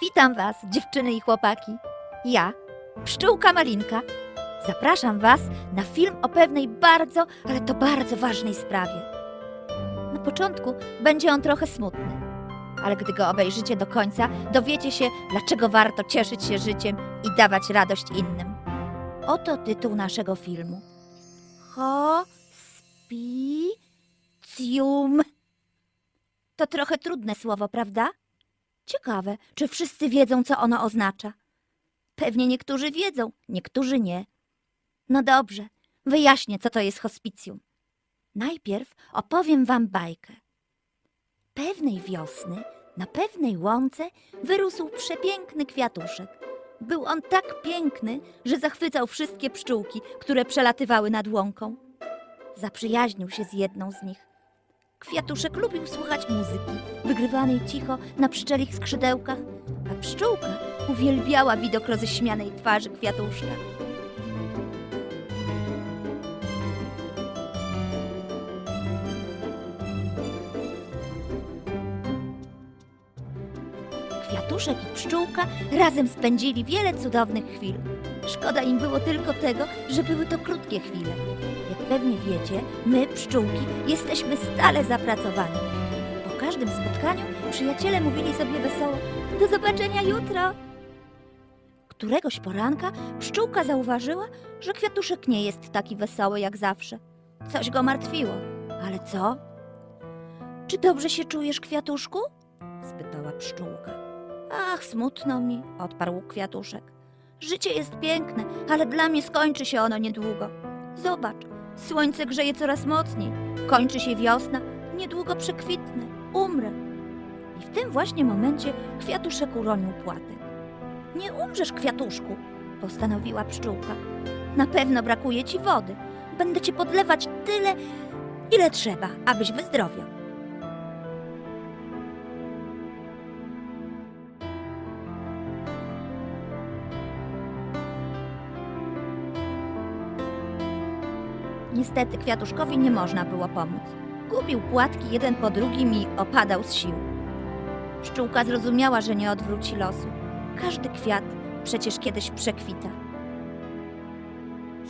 Witam Was, dziewczyny i chłopaki. Ja, pszczółka Malinka, zapraszam Was na film o pewnej bardzo, ale to bardzo ważnej sprawie. Na początku będzie on trochę smutny, ale gdy go obejrzycie do końca, dowiecie się, dlaczego warto cieszyć się życiem i dawać radość innym. Oto tytuł naszego filmu. Hospicjum. To trochę trudne słowo, prawda? Ciekawe, czy wszyscy wiedzą, co ono oznacza. Pewnie niektórzy wiedzą, niektórzy nie. No dobrze, wyjaśnię, co to jest hospicjum. Najpierw opowiem wam bajkę. Pewnej wiosny na pewnej łące wyrósł przepiękny kwiatuszek. Był on tak piękny, że zachwycał wszystkie pszczółki, które przelatywały nad łąką. Zaprzyjaźnił się z jedną z nich. Kwiatuszek lubił słuchać muzyki, wygrywanej cicho na pszczelich skrzydełkach, a pszczółka uwielbiała widok roześmianej twarzy kwiatuszka. Kwiatuszek i pszczółka razem spędzili wiele cudownych chwil. Szkoda im było tylko tego, że były to krótkie chwile. Jak pewnie wiecie, my, pszczółki, jesteśmy stale zapracowani. Po każdym spotkaniu przyjaciele mówili sobie wesoło: Do zobaczenia jutro! Któregoś poranka pszczółka zauważyła, że kwiatuszek nie jest taki wesoły jak zawsze. Coś go martwiło. Ale co? Czy dobrze się czujesz, kwiatuszku? spytała pszczółka. Ach, smutno mi, odparł kwiatuszek. Życie jest piękne, ale dla mnie skończy się ono niedługo. Zobacz, słońce grzeje coraz mocniej, kończy się wiosna, niedługo przekwitnę, umrę. I w tym właśnie momencie kwiatuszek uronił płatek. Nie umrzesz, kwiatuszku, postanowiła pszczółka. Na pewno brakuje ci wody. Będę ci podlewać tyle, ile trzeba, abyś wyzdrowiał. Niestety kwiatuszkowi nie można było pomóc. Gubił płatki jeden po drugim i opadał z sił. Pszczółka zrozumiała, że nie odwróci losu. Każdy kwiat przecież kiedyś przekwita.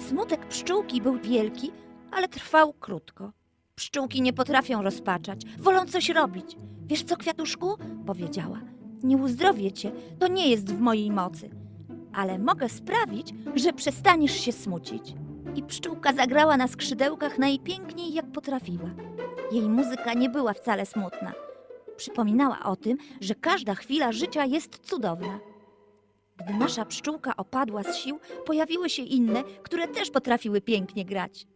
Smutek pszczółki był wielki, ale trwał krótko. Pszczółki nie potrafią rozpaczać, wolą coś robić. Wiesz co, kwiatuszku? powiedziała. Nie uzdrowię cię, to nie jest w mojej mocy. Ale mogę sprawić, że przestaniesz się smucić. I pszczółka zagrała na skrzydełkach najpiękniej, jak potrafiła. Jej muzyka nie była wcale smutna. Przypominała o tym, że każda chwila życia jest cudowna. Gdy nasza pszczółka opadła z sił, pojawiły się inne, które też potrafiły pięknie grać.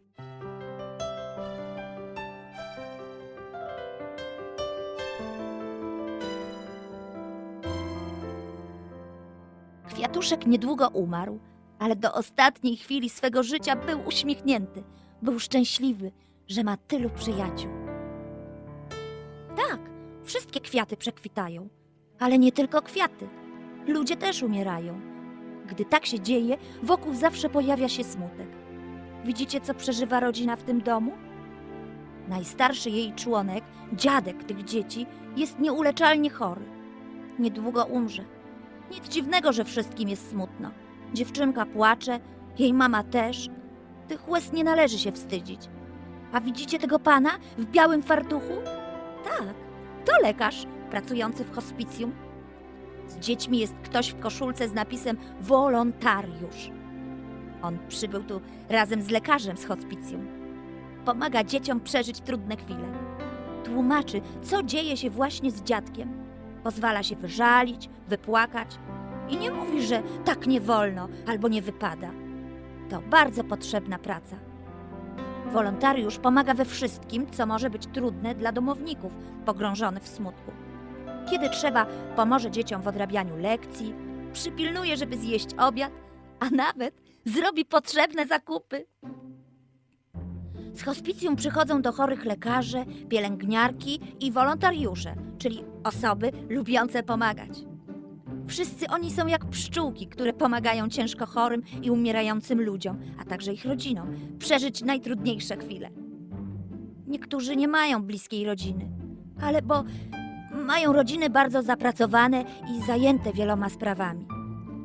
Kwiatuszek niedługo umarł, ale do ostatniej chwili swego życia był uśmiechnięty, był szczęśliwy, że ma tylu przyjaciół. Tak, wszystkie kwiaty przekwitają, ale nie tylko kwiaty. Ludzie też umierają. Gdy tak się dzieje, wokół zawsze pojawia się smutek. Widzicie, co przeżywa rodzina w tym domu? Najstarszy jej członek, dziadek tych dzieci, jest nieuleczalnie chory. Niedługo umrze. Nic dziwnego, że wszystkim jest smutno. Dziewczynka płacze, jej mama też. Tych łez nie należy się wstydzić. A widzicie tego pana w białym fartuchu? Tak, to lekarz pracujący w hospicjum. Z dziećmi jest ktoś w koszulce z napisem wolontariusz. On przybył tu razem z lekarzem z hospicjum. Pomaga dzieciom przeżyć trudne chwile. Tłumaczy, co dzieje się właśnie z dziadkiem. Pozwala się wyżalić, wypłakać i nie mówi, że tak nie wolno albo nie wypada. To bardzo potrzebna praca. Wolontariusz pomaga we wszystkim, co może być trudne dla domowników pogrążonych w smutku. Kiedy trzeba, pomoże dzieciom w odrabianiu lekcji, przypilnuje, żeby zjeść obiad, a nawet zrobi potrzebne zakupy. Z hospicjum przychodzą do chorych lekarze, pielęgniarki i wolontariusze, czyli osoby lubiące pomagać. Wszyscy oni są jak pszczółki, które pomagają ciężko chorym i umierającym ludziom, a także ich rodzinom, przeżyć najtrudniejsze chwile. Niektórzy nie mają bliskiej rodziny, ale bo Mają rodziny bardzo zapracowane i zajęte wieloma sprawami.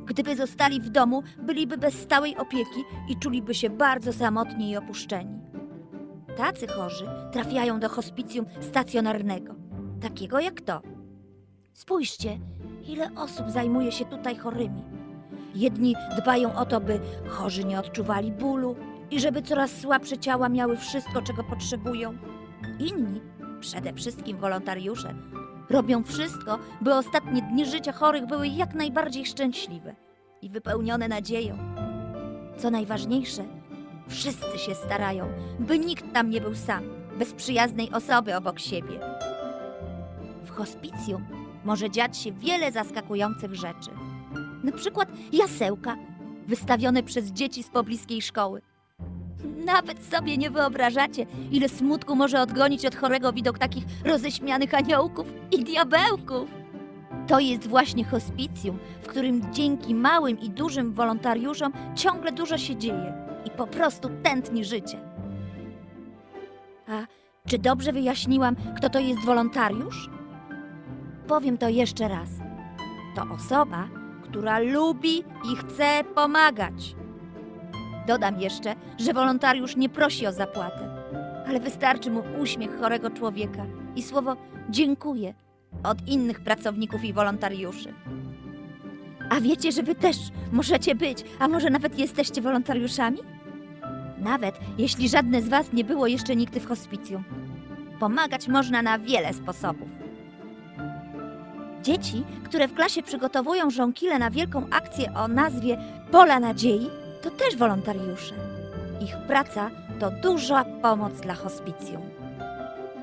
Gdyby zostali w domu, byliby bez stałej opieki i czuliby się bardzo samotni i opuszczeni. Tacy chorzy trafiają do hospicjum stacjonarnego, takiego jak to. Spójrzcie, ile osób zajmuje się tutaj chorymi. Jedni dbają o to, by chorzy nie odczuwali bólu i żeby coraz słabsze ciała miały wszystko, czego potrzebują. Inni, przede wszystkim wolontariusze, robią wszystko, by ostatnie dni życia chorych były jak najbardziej szczęśliwe i wypełnione nadzieją. Co najważniejsze, wszyscy się starają, by nikt tam nie był sam, bez przyjaznej osoby obok siebie. W hospicjum może dziać się wiele zaskakujących rzeczy. Na przykład jasełka, wystawione przez dzieci z pobliskiej szkoły. Nawet sobie nie wyobrażacie, ile smutku może odgonić od chorego widok takich roześmianych aniołków i diabełków. To jest właśnie hospicjum, w którym dzięki małym i dużym wolontariuszom ciągle dużo się dzieje i po prostu tętni życie. A czy dobrze wyjaśniłam, kto to jest wolontariusz? Powiem to jeszcze raz. To osoba, która lubi i chce pomagać. Dodam jeszcze, że wolontariusz nie prosi o zapłatę, ale wystarczy mu uśmiech chorego człowieka i słowo dziękuję od innych pracowników i wolontariuszy. A wiecie, że wy też możecie być, a może nawet jesteście wolontariuszami? Nawet jeśli żadne z was nie było jeszcze nigdy w hospicjum. Pomagać można na wiele sposobów. Dzieci, które w klasie przygotowują żonkile na wielką akcję o nazwie Pola Nadziei, to też wolontariusze. Ich praca to duża pomoc dla hospicjum.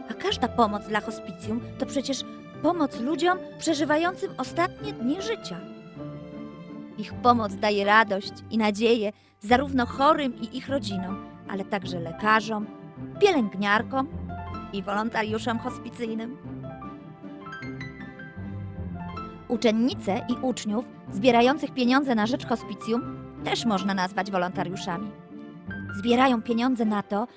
A każda pomoc dla hospicjum to przecież pomoc ludziom przeżywającym ostatnie dni życia. Ich pomoc daje radość i nadzieję zarówno chorym i ich rodzinom, ale także lekarzom, pielęgniarkom i wolontariuszom hospicyjnym. Uczennice i uczniów zbierających pieniądze na rzecz hospicjum też można nazwać wolontariuszami. Zbierają pieniądze na to,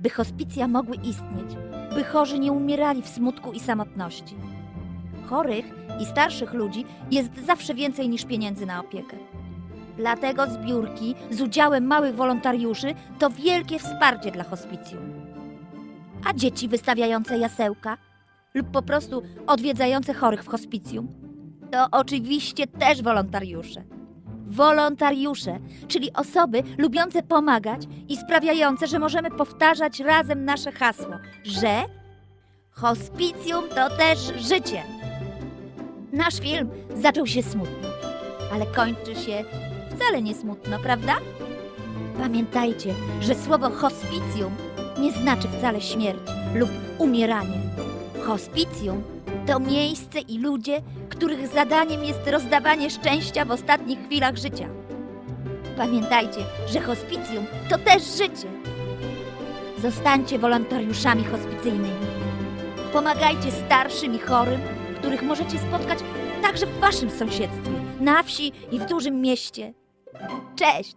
by hospicja mogły istnieć, by chorzy nie umierali w smutku i samotności. Chorych i starszych ludzi jest zawsze więcej niż pieniędzy na opiekę. Dlatego zbiórki z udziałem małych wolontariuszy to wielkie wsparcie dla hospicjum. A dzieci wystawiające jasełka lub po prostu odwiedzające chorych w hospicjum to oczywiście też wolontariusze. Wolontariusze, czyli osoby lubiące pomagać i sprawiające, że możemy powtarzać razem nasze hasło, że hospicjum to też życie. Nasz film zaczął się smutno, ale kończy się wcale nie smutno, prawda? Pamiętajcie, że słowo hospicjum nie znaczy wcale śmierć lub umieranie. Hospicjum to miejsce i ludzie, których zadaniem jest rozdawanie szczęścia w ostatnich chwilach życia. Pamiętajcie, że hospicjum to też życie. Zostańcie wolontariuszami hospicyjnymi. Pomagajcie starszym i chorym, których możecie spotkać także w waszym sąsiedztwie, na wsi i w dużym mieście. Cześć!